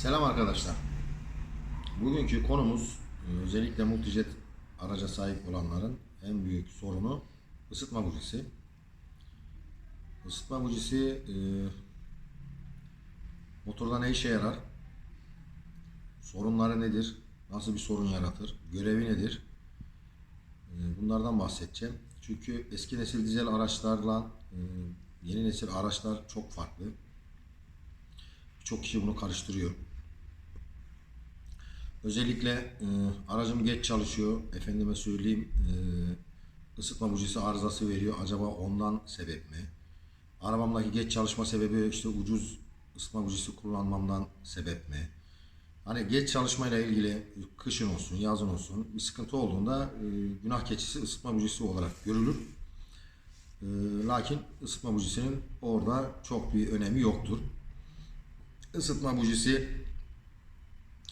Selam arkadaşlar. Bugünkü konumuz e, özellikle multijet araca sahip olanların en büyük sorunu ısıtma bujisi. Isıtma bujisi e, motorda ne işe yarar? Sorunları nedir? Nasıl bir sorun yaratır? Görevi nedir? E, bunlardan bahsedeceğim. Çünkü eski nesil dizel araçlarla e, yeni nesil araçlar çok farklı. Birçok kişi bunu karıştırıyor. Özellikle e, aracım geç çalışıyor. Efendime söyleyeyim e, ısıtma bujisi arızası veriyor. Acaba ondan sebep mi? Arabamdaki geç çalışma sebebi işte ucuz ısıtma bujisi kullanmamdan sebep mi? Hani geç çalışmayla ilgili kışın olsun, yazın olsun bir sıkıntı olduğunda e, günah keçisi ısıtma bujisi olarak görülür. E, lakin ısıtma bujisinin orada çok bir önemi yoktur. Isıtma bujisi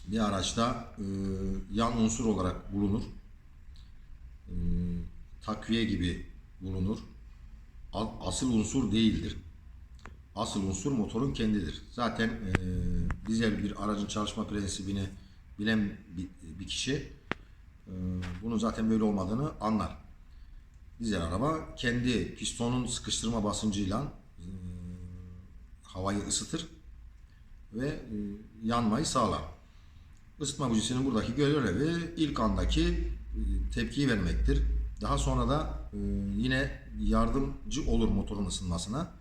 bir araçta e, yan unsur olarak bulunur. E, takviye gibi bulunur. Asıl unsur değildir. Asıl unsur motorun kendidir. Zaten e, dizel bir aracın çalışma prensibini bilen bir, bir kişi e, bunun zaten böyle olmadığını anlar. Dizel araba kendi pistonun sıkıştırma basıncıyla e, havayı ısıtır ve e, yanmayı sağlar. Isıtma bujisinin buradaki görevi ilk andaki e, tepkiyi vermektir. Daha sonra da e, yine yardımcı olur motorun ısınmasına.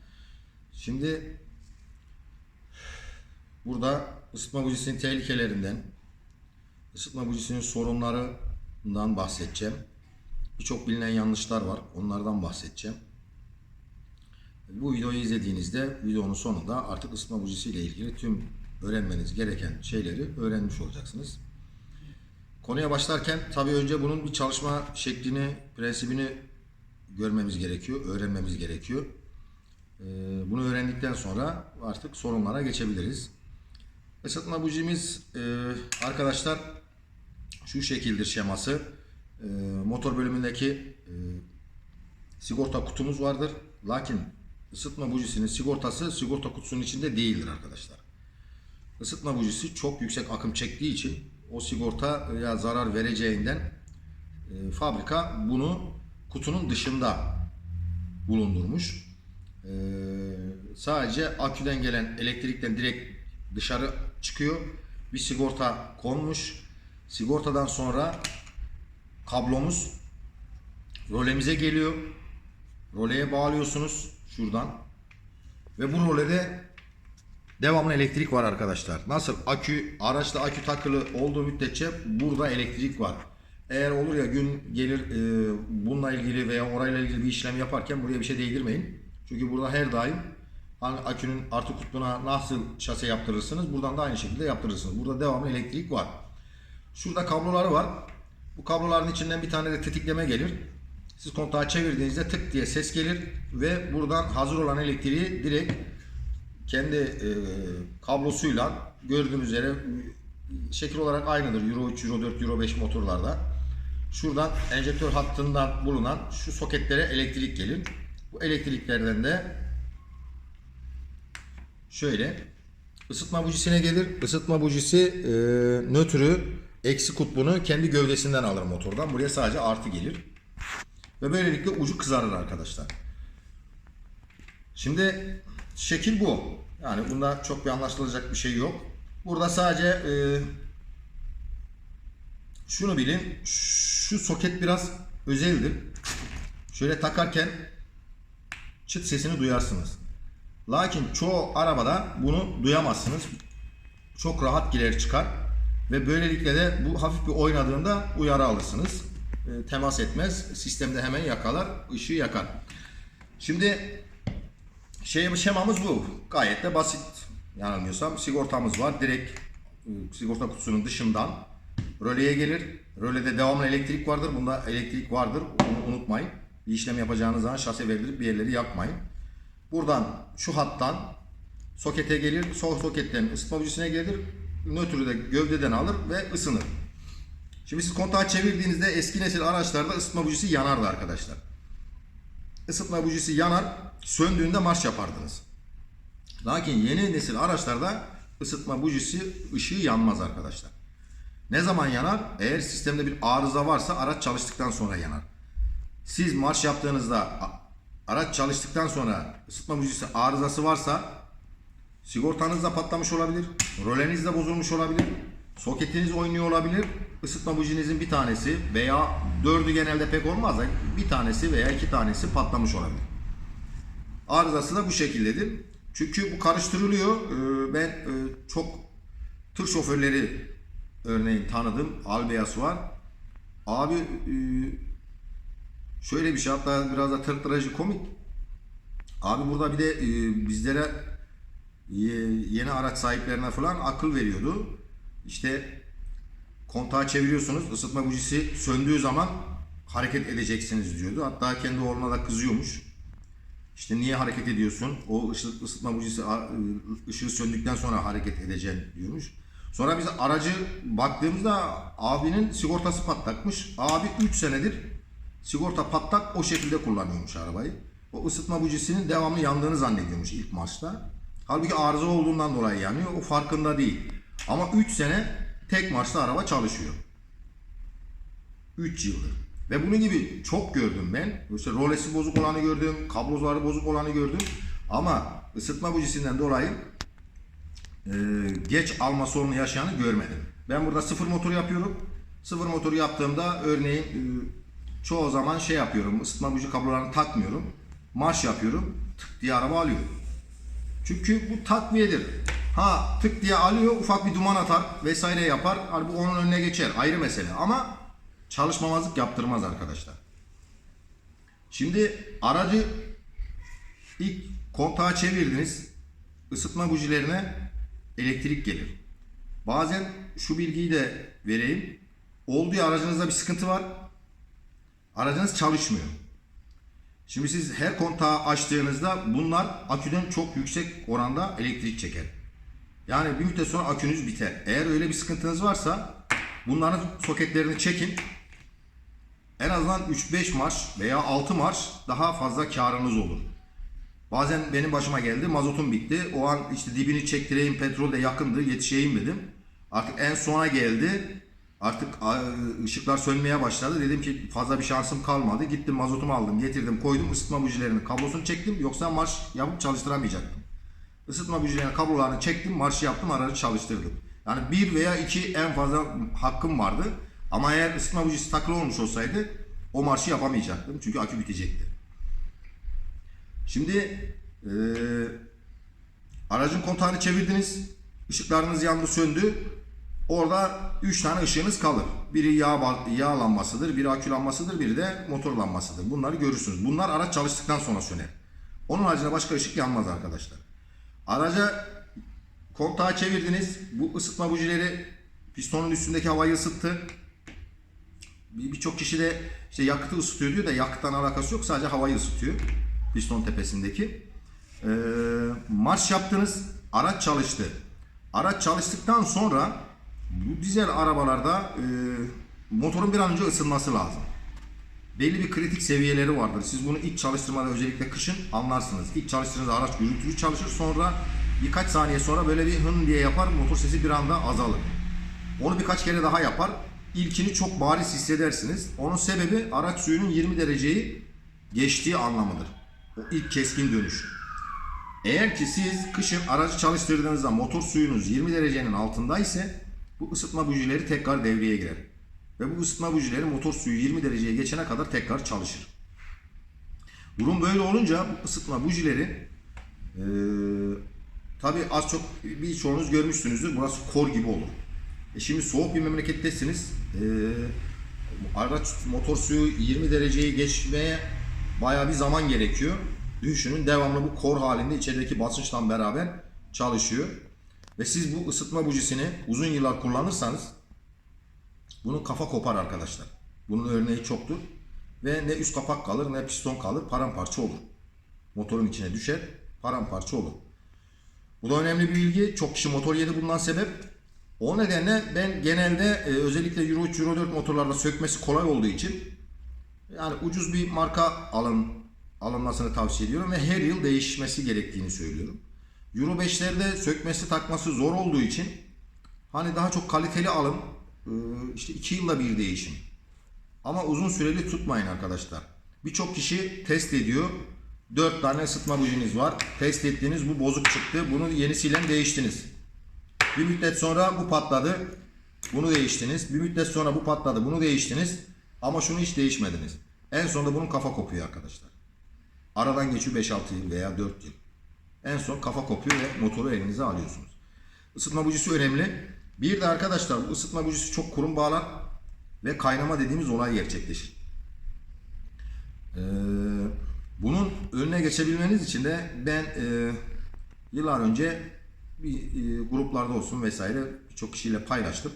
Şimdi burada ısıtma bujisinin tehlikelerinden, ısıtma bujisinin sorunlarından bahsedeceğim. Birçok bilinen yanlışlar var. Onlardan bahsedeceğim. Bu videoyu izlediğinizde videonun sonunda artık ısıtma bujisi ile ilgili tüm öğrenmeniz gereken şeyleri öğrenmiş olacaksınız. Konuya başlarken tabii önce bunun bir çalışma şeklini, prensibini görmemiz gerekiyor, öğrenmemiz gerekiyor. Ee, Bunu öğrendikten sonra artık sorunlara geçebiliriz. Isıtma bujimiz e, arkadaşlar şu şekildir şeması. E, Motor bölümündeki e, sigorta kutumuz vardır. Lakin ısıtma bujisinin sigortası sigorta kutusunun içinde değildir arkadaşlar. Isıtma bujisi çok yüksek akım çektiği için o sigorta ya zarar vereceğinden e, fabrika bunu kutunun dışında bulundurmuş. E, sadece aküden gelen elektrikten direkt dışarı çıkıyor. Bir sigorta konmuş. Sigortadan sonra kablomuz rolemize geliyor. Roleye bağlıyorsunuz şuradan. Ve bu rolede devamlı elektrik var arkadaşlar. Nasıl akü araçta akü takılı olduğu müddetçe burada elektrik var. Eğer olur ya gün gelir e, bununla ilgili veya orayla ilgili bir işlem yaparken buraya bir şey değdirmeyin. Çünkü burada her daim hani akünün artı kutbuna nasıl şase yaptırırsınız buradan da aynı şekilde yaptırırsınız. Burada devamlı elektrik var. Şurada kabloları var. Bu kabloların içinden bir tane de tetikleme gelir. Siz kontağı çevirdiğinizde tık diye ses gelir ve buradan hazır olan elektriği direkt kendi e, kablosuyla gördüğünüz üzere şekil olarak aynıdır. Euro 3, Euro 4, Euro 5 motorlarda. Şuradan enjektör hattından bulunan şu soketlere elektrik gelir. Bu elektriklerden de şöyle ısıtma bujisine gelir. Isıtma bujisi e, nötrü eksi kutbunu kendi gövdesinden alır motordan. Buraya sadece artı gelir. Ve böylelikle ucu kızarır arkadaşlar. Şimdi şekil bu. Yani bunda çok bir anlaşılacak bir şey yok. Burada sadece e, şunu bilin. Şu soket biraz özeldir. Şöyle takarken çıt sesini duyarsınız. Lakin çoğu arabada bunu duyamazsınız. Çok rahat girer çıkar. Ve böylelikle de bu hafif bir oynadığında uyarı alırsınız. E, temas etmez. Sistemde hemen yakalar. ışığı yakar. Şimdi şey şemamız bu. Gayet de basit. Yanılmıyorsam sigortamız var. Direkt e, sigorta kutusunun dışından röleye gelir. Rölede devamlı elektrik vardır. Bunda elektrik vardır. Bunu unutmayın. Bir işlem yapacağınız zaman şase verdirip bir yerleri yakmayın. Buradan şu hattan sokete gelir. Sol soketten ısıtma bujisine gelir. Nötrü de gövdeden alır ve ısınır. Şimdi siz kontağı çevirdiğinizde eski nesil araçlarda ısıtma bujisi yanardı arkadaşlar. Isıtma bujisi yanar, söndüğünde marş yapardınız. Lakin yeni nesil araçlarda ısıtma bujisi ışığı yanmaz arkadaşlar. Ne zaman yanar? Eğer sistemde bir arıza varsa araç çalıştıktan sonra yanar. Siz marş yaptığınızda araç çalıştıktan sonra ısıtma bujisi arızası varsa sigortanız da patlamış olabilir, roleniz de bozulmuş olabilir, soketiniz oynuyor olabilir, ısıtma bujinizin bir tanesi veya dördü genelde pek olmaz da bir tanesi veya iki tanesi patlamış olabilir. Arızası da bu şekildedir. Çünkü bu karıştırılıyor. Ee, Ben e, çok tır şoförleri örneğin tanıdım. Albeyas var. Abi e, şöyle bir şey hatta biraz da tır trajikomik. Abi burada bir de e, bizlere ye- yeni araç sahiplerine falan akıl veriyordu. İşte kontağı çeviriyorsunuz. ısıtma bujisi söndüğü zaman hareket edeceksiniz diyordu. Hatta kendi oğluna da kızıyormuş. İşte niye hareket ediyorsun? O ışık, ısıtma bujisi ışığı söndükten sonra hareket edeceksin diyormuş. Sonra biz aracı baktığımızda abinin sigortası patlakmış. Abi 3 senedir sigorta patlak o şekilde kullanıyormuş arabayı. O ısıtma bujisinin devamlı yandığını zannediyormuş ilk marşta. Halbuki arıza olduğundan dolayı yanıyor. O farkında değil. Ama 3 sene tek marşta araba çalışıyor. 3 yıldır. Ve bunun gibi çok gördüm ben. İşte rolesi bozuk olanı gördüm, kabloları bozuk olanı gördüm. Ama ısıtma bujisinden dolayı e, geç alma sorunu yaşayanı görmedim. Ben burada sıfır motor yapıyorum. Sıfır motoru yaptığımda örneğin e, çoğu zaman şey yapıyorum. ısıtma buji kablolarını takmıyorum. Marş yapıyorum. Tık diye araba alıyor. Çünkü bu takviyedir. Ha tık diye alıyor ufak bir duman atar vesaire yapar. Halbuki onun önüne geçer ayrı mesele. Ama çalışmamazlık yaptırmaz arkadaşlar. Şimdi aracı ilk kontağı çevirdiniz. ısıtma bujilerine elektrik gelir. Bazen şu bilgiyi de vereyim. Oldu ya aracınızda bir sıkıntı var. Aracınız çalışmıyor. Şimdi siz her kontağı açtığınızda bunlar aküden çok yüksek oranda elektrik çeker. Yani bir müddet sonra akünüz biter. Eğer öyle bir sıkıntınız varsa bunların soketlerini çekin. En azından 3-5 marş veya 6 marş daha fazla karınız olur. Bazen benim başıma geldi mazotum bitti. O an işte dibini çektireyim petrol de yakındı yetişeyim dedim. Artık en sona geldi. Artık ışıklar sönmeye başladı. Dedim ki fazla bir şansım kalmadı. Gittim mazotumu aldım getirdim koydum ısıtma bujilerinin kablosunu çektim. Yoksa marş yapıp çalıştıramayacaktım. Isıtma bujilerinin kablolarını çektim marşı yaptım aracı çalıştırdım. Yani bir veya iki en fazla hakkım vardı. Ama eğer ısıtma bujisi takılı olmuş olsaydı o marşı yapamayacaktım. Çünkü akü bitecekti. Şimdi eee, aracın kontağını çevirdiniz. Işıklarınız yandı söndü. Orada 3 tane ışığınız kalır. Biri yağ, yağ lambasıdır, biri akü lambasıdır, biri de motor lambasıdır. Bunları görürsünüz. Bunlar araç çalıştıktan sonra söner. Onun haricinde başka ışık yanmaz arkadaşlar. Araca kontağı çevirdiniz. Bu ısıtma bujileri pistonun üstündeki havayı ısıttı. Bir- Birçok kişi de işte yakıtı ısıtıyor diyor da yakıttan alakası yok. Sadece havayı ısıtıyor. Piston tepesindeki. Ee, marş yaptınız. Araç çalıştı. Araç çalıştıktan sonra bu dizel arabalarda e, motorun bir an önce ısınması lazım. Belli bir kritik seviyeleri vardır. Siz bunu ilk çalıştırmada özellikle kışın anlarsınız. İlk çalıştığınızda araç gürültülü çalışır. Sonra birkaç saniye sonra böyle bir hın diye yapar. Motor sesi bir anda azalır. Onu birkaç kere daha yapar. İlkini çok bariz hissedersiniz. Onun sebebi araç suyunun 20 dereceyi geçtiği anlamıdır. O ilk keskin dönüş. Eğer ki siz kışın aracı çalıştırdığınızda motor suyunuz 20 derecenin altında ise bu ısıtma bujileri tekrar devreye girer. Ve bu ısıtma bujileri motor suyu 20 dereceye geçene kadar tekrar çalışır. Durum böyle olunca bu ısıtma bujileri eee tabi az çok birçoğunuz görmüşsünüzdür. Burası kor gibi olur. E şimdi soğuk bir memlekettesiniz. Eee araç motor suyu 20 dereceyi geçmeye bayağı bir zaman gerekiyor. Düşünün devamlı bu kor halinde içerideki basınçla beraber çalışıyor. Ve siz bu ısıtma bujisini uzun yıllar kullanırsanız bunun kafa kopar arkadaşlar. Bunun örneği çoktur. Ve ne üst kapak kalır ne piston kalır paramparça olur. Motorun içine düşer paramparça olur. Bu da önemli bir bilgi. Çok kişi motor yedi bundan sebep. O nedenle ben genelde e, özellikle Euro 3, Euro 4 motorlarda sökmesi kolay olduğu için yani ucuz bir marka alın alınmasını tavsiye ediyorum ve her yıl değişmesi gerektiğini söylüyorum. Euro 5'lerde sökmesi takması zor olduğu için hani daha çok kaliteli alın. Ee, işte 2 yılda bir değişim. Ama uzun süreli tutmayın arkadaşlar. Birçok kişi test ediyor. 4 tane ısıtma bujiniz var. Test ettiğiniz bu bozuk çıktı. Bunu yenisiyle değiştiniz. Bir müddet sonra bu patladı. Bunu değiştiniz. Bir müddet sonra bu patladı. Bunu değiştiniz. Ama şunu hiç değişmediniz. En sonunda bunun kafa kopuyor arkadaşlar. Aradan geçiyor 5-6 yıl veya 4 yıl. En son kafa kopuyor ve motoru elinize alıyorsunuz. Isıtma bujisi önemli. Bir de arkadaşlar bu ısıtma bujisi çok kurum bağlar ve kaynama dediğimiz olay gerçekleşir. Ee, bunun önüne geçebilmeniz için de ben e, yıllar önce bir e, gruplarda olsun vesaire birçok kişiyle paylaştım.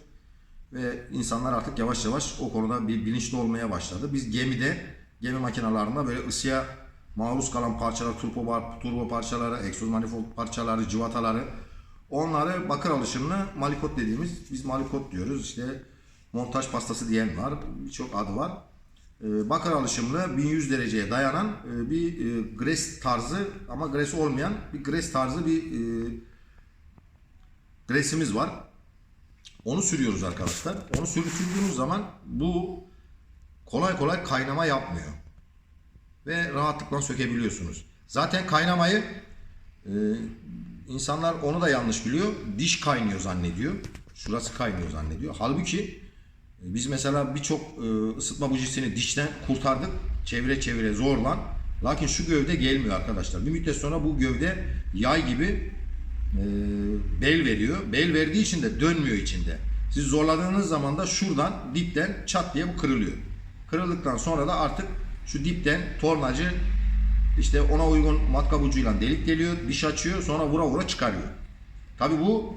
Ve insanlar artık yavaş yavaş o konuda bir bilinçli olmaya başladı. Biz gemide, gemi makinalarında böyle ısıya maruz kalan parçalar, turbo, turbo parçaları, egzoz manifold parçaları, cıvataları onları bakır alışımlı malikot dediğimiz, biz malikot diyoruz işte montaj pastası diyen var, birçok adı var. Ee, bakır alışımlı 1100 dereceye dayanan e, bir e, gres tarzı ama gres olmayan bir gres tarzı bir e, gresimiz var. Onu sürüyoruz arkadaşlar. Onu sür sürdüğümüz zaman bu kolay kolay kaynama yapmıyor. Ve rahatlıkla sökebiliyorsunuz. Zaten kaynamayı insanlar onu da yanlış biliyor. Diş kaynıyor zannediyor. Şurası kaynıyor zannediyor. Halbuki e, biz mesela birçok e, ısıtma bujisini dişten kurtardık. Çevire çevire zorlan. Lakin şu gövde gelmiyor arkadaşlar. Bir müddet sonra bu gövde yay gibi e, bel veriyor. Bel verdiği için de dönmüyor içinde. Siz zorladığınız zaman da şuradan dipten çat diye bu kırılıyor. Kırıldıktan sonra da artık şu dipten tornacı işte ona uygun matkap ucuyla delik deliyor, diş açıyor, sonra vura vura çıkarıyor. Tabi bu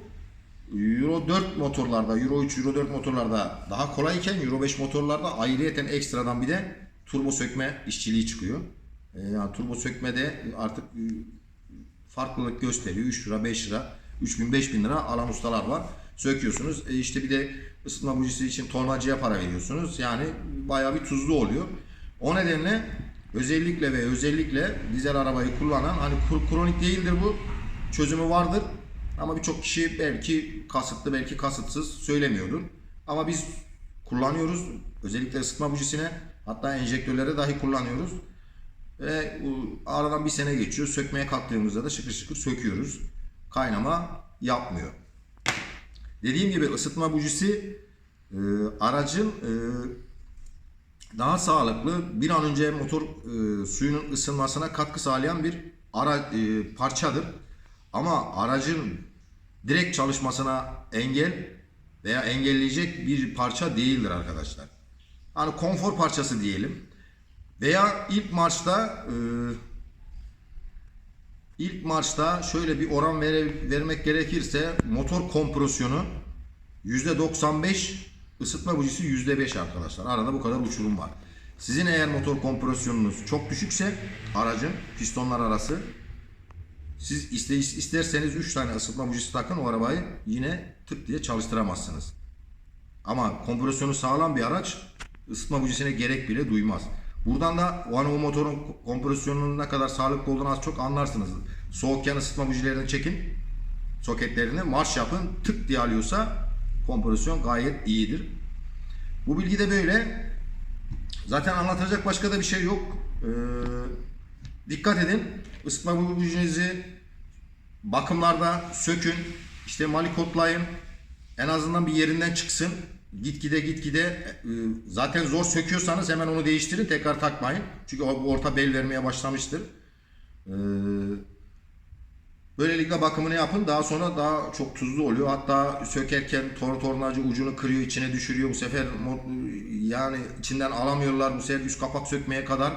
Euro 4 motorlarda, Euro 3, Euro 4 motorlarda daha kolayken Euro 5 motorlarda ayrıyeten ekstradan bir de turbo sökme işçiliği çıkıyor. E, yani turbo sökmede artık e, farklılık gösteriyor. 3 lira, 5 lira, 3000, 5000 lira alan ustalar var. Söküyorsunuz. E işte bir de ısıtma bujisi için tornacıya para veriyorsunuz. Yani bayağı bir tuzlu oluyor. O nedenle özellikle ve özellikle dizel arabayı kullanan hani kro- kronik değildir bu. Çözümü vardır. Ama birçok kişi belki kasıtlı belki kasıtsız söylemiyordur. Ama biz kullanıyoruz. Özellikle ısıtma bujisine hatta enjektörlere dahi kullanıyoruz. Ve aradan bir sene geçiyor. Sökmeye kalktığımızda da şıkır şıkır söküyoruz. Kaynama yapmıyor. Dediğim gibi ısıtma bujisi e, aracın e, daha sağlıklı bir an önce motor e, suyunun ısınmasına katkı sağlayan bir ara, e, parçadır. Ama aracın direkt çalışmasına engel veya engelleyecek bir parça değildir arkadaşlar. Hani konfor parçası diyelim. Veya ilk marşta e, ilk marşta şöyle bir oran vere- vermek gerekirse motor kompresyonu %95 ısıtma bujisi %5 arkadaşlar. Arada bu kadar uçurum var. Sizin eğer motor kompresyonunuz çok düşükse aracın pistonlar arası siz iste, isterseniz 3 tane ısıtma bujisi takın o arabayı yine tık diye çalıştıramazsınız. Ama kompresyonu sağlam bir araç ısıtma bujisine gerek bile duymaz. Buradan da o, hani o motorun kompresyonunun ne kadar sağlıklı olduğunu az çok anlarsınız. Soğukken ısıtma bujilerini çekin. Soketlerini marş yapın. Tık diye alıyorsa kompresyon gayet iyidir. Bu bilgi de böyle. Zaten anlatacak başka da bir şey yok. Ee, dikkat edin. Isıtma bujinizi bakımlarda sökün. İşte malikotlayın. En azından bir yerinden çıksın. Gitgide gitgide e, zaten zor söküyorsanız hemen onu değiştirin. Tekrar takmayın. Çünkü orta bel vermeye başlamıştır. Ee, Böylelikle bakımını yapın. Daha sonra daha çok tuzlu oluyor. Hatta sökerken tor tornacı ucunu kırıyor, içine düşürüyor. Bu sefer yani içinden alamıyorlar. Bu sefer üst kapak sökmeye kadar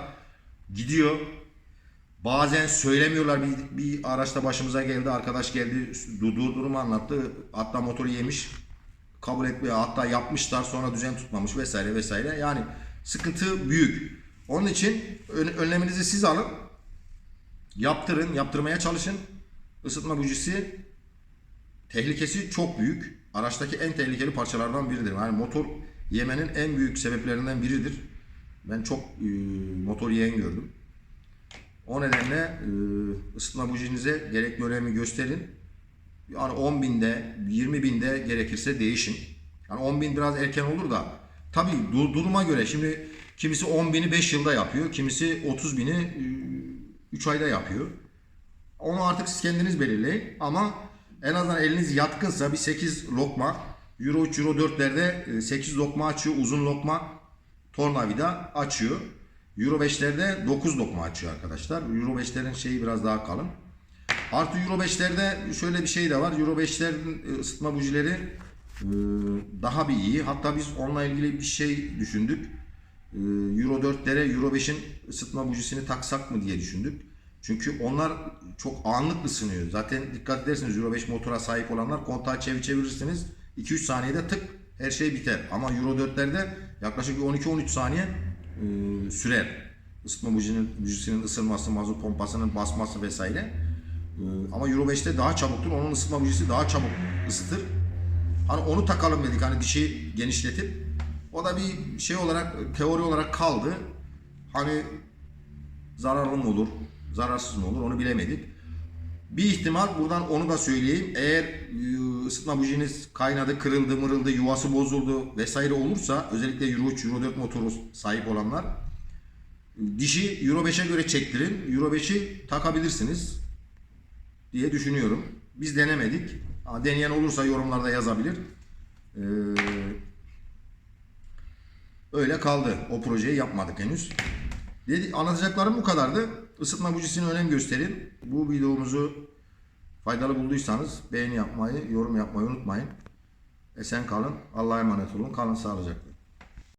gidiyor. Bazen söylemiyorlar. Bir, bir araçta başımıza geldi. Arkadaş geldi. du- du- durumu anlattı. Hatta motoru yemiş. Kabul etmiyor. Hatta yapmışlar sonra düzen tutmamış vesaire vesaire. Yani sıkıntı büyük. Onun için ön- önleminizi siz alın. Yaptırın, yaptırmaya çalışın. Isıtma bujisi tehlikesi çok büyük. Araçtaki en tehlikeli parçalardan biridir. Yani motor yemenin en büyük sebeplerinden biridir. Ben çok e, motor yiyen gördüm. O nedenle e, ısıtma bujinize gerekli önemi gösterin. Yani 10 binde, 20 binde gerekirse değişin. Yani 10 bin biraz erken olur da tabii dur- duruma göre şimdi kimisi 10 bini 5 yılda yapıyor, kimisi 30 bini 3 ayda yapıyor. Onu artık siz kendiniz belirleyin ama en azından eliniz yatkınsa bir 8 lokma Euro 3 Euro 4'lerde 8 lokma açıyor uzun lokma tornavida açıyor. Euro 5'lerde 9 lokma açıyor arkadaşlar. Euro 5'lerin şeyi biraz daha kalın. Artı Euro 5'lerde şöyle bir şey de var. Euro 5'lerin ısıtma bujileri e, daha bir iyi. Hatta biz onunla ilgili bir şey düşündük. E, Euro 4'lere Euro 5'in ısıtma bujisini taksak mı diye düşündük. Çünkü onlar çok anlık ısınıyor. Zaten dikkat ederseniz Euro 5 motora sahip olanlar kontağı çevir çevirirsiniz. 2-3 saniyede tık her şey biter. Ama Euro 4'lerde yaklaşık 12-13 saniye e, sürer. Isıtma bujinin, bujisinin ısınması, mazot pompasının basması vesaire. E, ama Euro 5'te daha çabuktur. Onun ısıtma bujisi daha çabuk ısıtır. Hani onu takalım dedik hani dişi genişletip. O da bir şey olarak teori olarak kaldı. Hani zararlı mı olur, zararsız mı olur onu bilemedik. Bir ihtimal buradan onu da söyleyeyim. Eğer e, ısıtma bujiniz kaynadı, kırıldı, mırıldı, yuvası bozuldu vesaire olursa özellikle Euro 3, Euro 4 motoru sahip olanlar dişi Euro 5'e göre çektirin. Euro 5'i takabilirsiniz diye düşünüyorum. Biz denemedik. Deneyen olursa yorumlarda yazabilir. Ee, öyle kaldı. O projeyi yapmadık henüz. Dedi, anlatacaklarım bu kadardı. Isıtma bujisine önem gösterin. Bu videomuzu faydalı bulduysanız beğeni yapmayı, yorum yapmayı unutmayın. Esen kalın. Allah'a emanet olun. Kalın sağlıcakla.